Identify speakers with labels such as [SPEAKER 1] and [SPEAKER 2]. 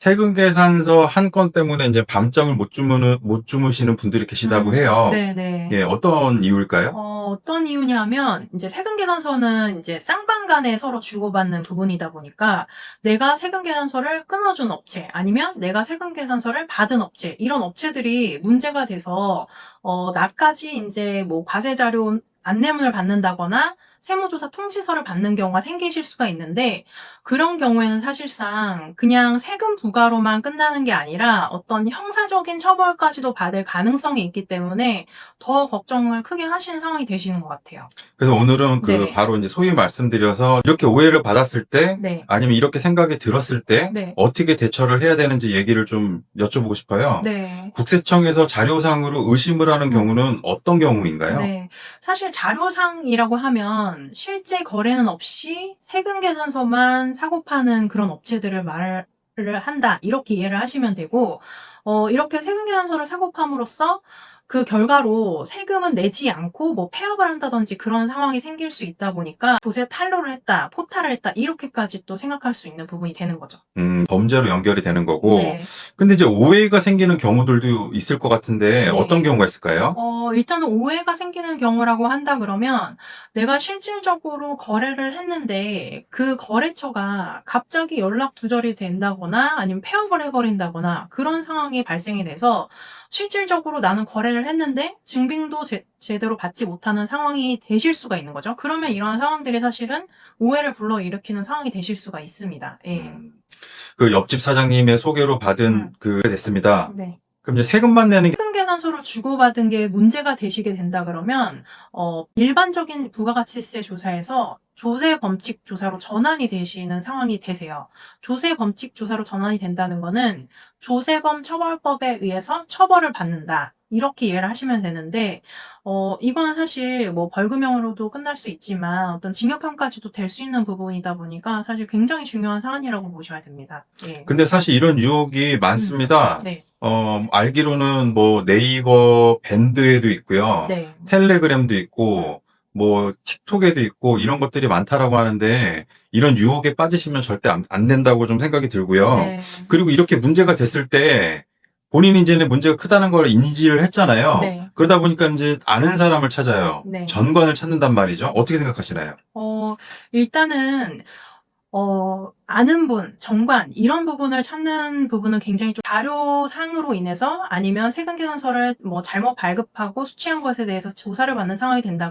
[SPEAKER 1] 세금 계산서 한 건 때문에 이제 밤잠을 못 주무는 못 주무시는 분들이 계시다고
[SPEAKER 2] 음,
[SPEAKER 1] 해요.
[SPEAKER 2] 네네.
[SPEAKER 1] 예, 어떤 이유일까요?
[SPEAKER 2] 어, 어떤 이유냐면, 이제 세금 계산서는 이제 쌍방 간에 서로 주고받는 부분이다 보니까, 내가 세금 계산서를 끊어준 업체, 아니면 내가 세금 계산서를 받은 업체, 이런 업체들이 문제가 돼서, 어, 나까지 이제 뭐 과세 자료 안내문을 받는다거나, 세무조사 통지서를 받는 경우가 생기실 수가 있는데, 그런 경우에는 사실상 그냥 세금 부과로만 끝나는 게 아니라 어떤 형사적인 처벌까지도 받을 가능성이 있기 때문에 더 걱정을 크게 하시는 상황이 되시는 것 같아요.
[SPEAKER 1] 그래서 오늘은 그
[SPEAKER 2] 네.
[SPEAKER 1] 바로 이제 소위 말씀드려서 이렇게 오해를 받았을 때
[SPEAKER 2] 네.
[SPEAKER 1] 아니면 이렇게 생각이 들었을 때
[SPEAKER 2] 네.
[SPEAKER 1] 어떻게 대처를 해야 되는지 얘기를 좀 여쭤보고 싶어요.
[SPEAKER 2] 네.
[SPEAKER 1] 국세청에서 자료상으로 의심을 하는 경우는 어떤 경우인가요?
[SPEAKER 2] 네. 사실 자료상이라고 하면 실제 거래는 없이 세금 계산서만 사고 파는 그런 업체들을 말을 한다. 이렇게 이해를 하시면 되고, 어, 이렇게 세금 계산서를 사고 함으로써 그 결과로 세금은 내지 않고 뭐 폐업을 한다든지 그런 상황이 생길 수 있다 보니까 조세 탄로를 했다, 포탈을 했다, 이렇게까지 또 생각할 수 있는 부분이 되는 거죠.
[SPEAKER 1] 음, 범죄로 연결이 되는 거고.
[SPEAKER 2] 네.
[SPEAKER 1] 근데 이제 오해가 생기는 경우들도 있을 것 같은데
[SPEAKER 2] 네.
[SPEAKER 1] 어떤 경우가 있을까요?
[SPEAKER 2] 어, 일단은 오해가 생기는 경우라고 한다 그러면 내가 실질적으로 거래를 했는데 그 거래처가 갑자기 연락 두절이 된다거나 아니면 폐업을 해버린다거나 그런 상황이 발생이 돼서 실질적으로 나는 거래를 했는데 증빙도 제, 제대로 받지 못하는 상황이 되실 수가 있는 거죠. 그러면 이런 상황들이 사실은 오해를 불러일으키는 상황이 되실 수가 있습니다. 예.
[SPEAKER 1] 음, 그 옆집 사장님의 소개로 받은
[SPEAKER 2] 음.
[SPEAKER 1] 그 됐습니다.
[SPEAKER 2] 네.
[SPEAKER 1] 그럼 이제 세금만 내는 게
[SPEAKER 2] 세금 계산서를 주고받은 게 문제가 되시게 된다 그러면 어, 일반적인 부가가치세 조사에서 조세 범칙 조사로 전환이 되시는 상황이 되세요. 조세 범칙 조사로 전환이 된다는 거는 조세범 처벌법에 의해서 처벌을 받는다. 이렇게 이해를 하시면 되는데, 어, 이거는 사실 뭐 벌금형으로도 끝날 수 있지만 어떤 징역형까지도 될 수 있는 부분이다 보니까 사실 굉장히 중요한 사안이라고 보셔야 됩니다. 예.
[SPEAKER 1] 근데 사실 이런 유혹이 많습니다.
[SPEAKER 2] 네.
[SPEAKER 1] 어, 알기로는 뭐 네이버 밴드에도 있고요.
[SPEAKER 2] 네.
[SPEAKER 1] 텔레그램도 있고 뭐 틱톡에도 있고 이런 것들이 많다라고 하는데 이런 유혹에 빠지시면 절대 안, 안 된다고 좀 생각이 들고요.
[SPEAKER 2] 네.
[SPEAKER 1] 그리고 이렇게 문제가 됐을 때 본인이 이제는 문제가 크다는 걸 인지를 했잖아요.
[SPEAKER 2] 네.
[SPEAKER 1] 그러다 보니까 이제 아는 사람을 찾아요.
[SPEAKER 2] 네.
[SPEAKER 1] 전관을 찾는단 말이죠. 어떻게 생각하시나요?
[SPEAKER 2] 어, 일단은, 어, 아는 분, 정관, 이런 부분을 찾는 부분은 굉장히 좀 자료상으로 인해서 아니면 세금 계산서를 뭐 잘못 발급하고 수취한 것에 대해서 조사를 받는 상황이 된다